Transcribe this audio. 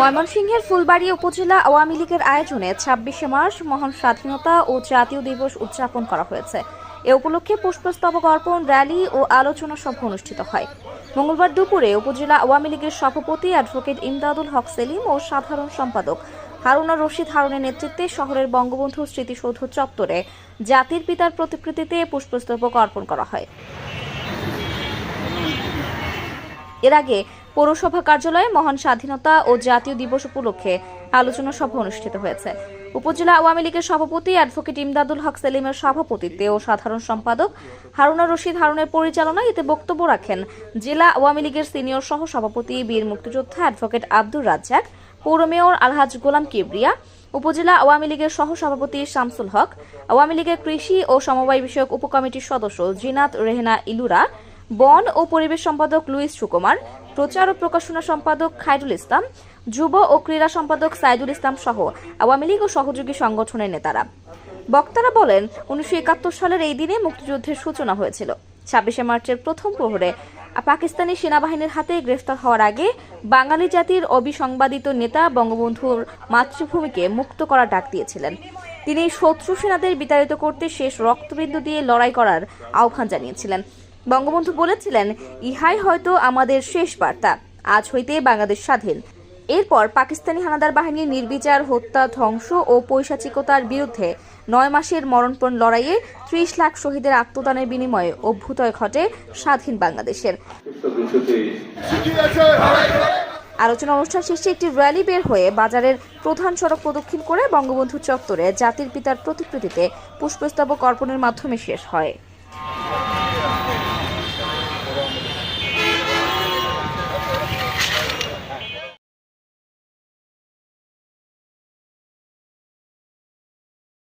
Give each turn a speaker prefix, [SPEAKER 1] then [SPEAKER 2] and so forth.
[SPEAKER 1] ময়মনসিংহের ফুলবাড়ী উপজেলা আওয়ামী লীগের আয়োজনে ছাব্বিশে মার্চ মহান স্বাধীনতা ও জাতীয় দিবস উদযাপন করা হয়েছে। এ উপলক্ষে পুষ্পস্তবক অর্পণ র্যালি ও আলোচনা সভা অনুষ্ঠিত হয়। মঙ্গলবার দুপুরে উপজেলা আওয়ামী লীগের সভাপতি অ্যাডভোকেট ইমদাদুল হক সেলিম ও সাধারণ সম্পাদক হারুনা রশিদ হারুনের নেতৃত্বে শহরের বঙ্গবন্ধু স্মৃতিসৌধ চত্বরে জাতির পিতার প্রতিকৃতিতে পুষ্পস্তবক অর্পণ করা হয়। এর আগে পৌরসভা কার্যালয়ে মহান স্বাধীনতা ও জাতীয় দিবস উপলক্ষে আলোচনা সভা অনুষ্ঠিত হয়েছে। উপজেলা আওয়ামী লীগের সভাপতি অ্যাডভোকেট ইমদাদুল হক সেলিমের সভাপতিত্বে ও সাধারণ সম্পাদক হারুনা রশিদ হারুনের পরিচালনায় এতে বক্তব্য রাখেন জেলা আওয়ামী লীগের সিনিয়র সহ সভাপতি বীর মুক্তিযোদ্ধা অ্যাডভোকেট আব্দুর রাজ্জাক, পৌর মেয়র আলহাজ গোলাম কিবরিয়া, উপজেলা আওয়ামী লীগের সহ সভাপতি শামসুল হক, আওয়ামী লীগের কৃষি ও সমবায় বিষয়ক উপকমিটির সদস্য জিনাত রেহনা ইলুরা বন ও পরিবেশ সম্পাদক লুইস সুকুমার, প্রচার ও প্রকাশনা সম্পাদক খায়রুল ইসলাম, যুব ও ক্রীড়া সম্পাদক সাইদুল ইসলাম সহ আওয়ামী লীগ ও সহযোগী সংগঠনের নেতারা। বক্তারা বলেন, উনিশশো একাত্তর সালের এই দিনে মুক্তিযুদ্ধের সূচনা হয়েছিল। ছাব্বিশে মার্চের প্রথম প্রহরে পাকিস্তানি সেনাবাহিনীর হাতে গ্রেফতার হওয়ার আগে বাঙালি জাতির অবিসংবাদিত নেতা বঙ্গবন্ধুর মাতৃভূমিকে মুক্ত করার ডাক দিয়েছিলেন। তিনি শত্রু সেনাদের বিতাড়িত করতে শেষ রক্তবিন্দু দিয়ে লড়াই করার আহ্বান জানিয়েছিলেন। বঙ্গবন্ধু বলেছিলেন, ইহাই হয়তো আমাদের শেষ বার্তা। আজ হইতে বাংলাদেশ স্বাধীন। এরপর পাকিস্তানি হানাদার বাহিনীর নির্বিচার, হত্যা, ধ্বংস ও পৈশাচিকতার বিরুদ্ধে নয় মাসের মরণপণ লড়াইয়ে ত্রিশ লাখ শহীদের আত্মদানের বিনিময়ে অভ্যুদয় ঘটে স্বাধীন বাংলাদেশের। আলোচনা অনুষ্ঠান শেষে একটি র্যালি বের হয়ে বাজারের প্রধান সড়ক প্রদক্ষিণ করে বঙ্গবন্ধু চত্বরে জাতির পিতার প্রতিকৃতিতে পুষ্পস্তবক অর্পণের মাধ্যমে শেষ হয়। Thank you.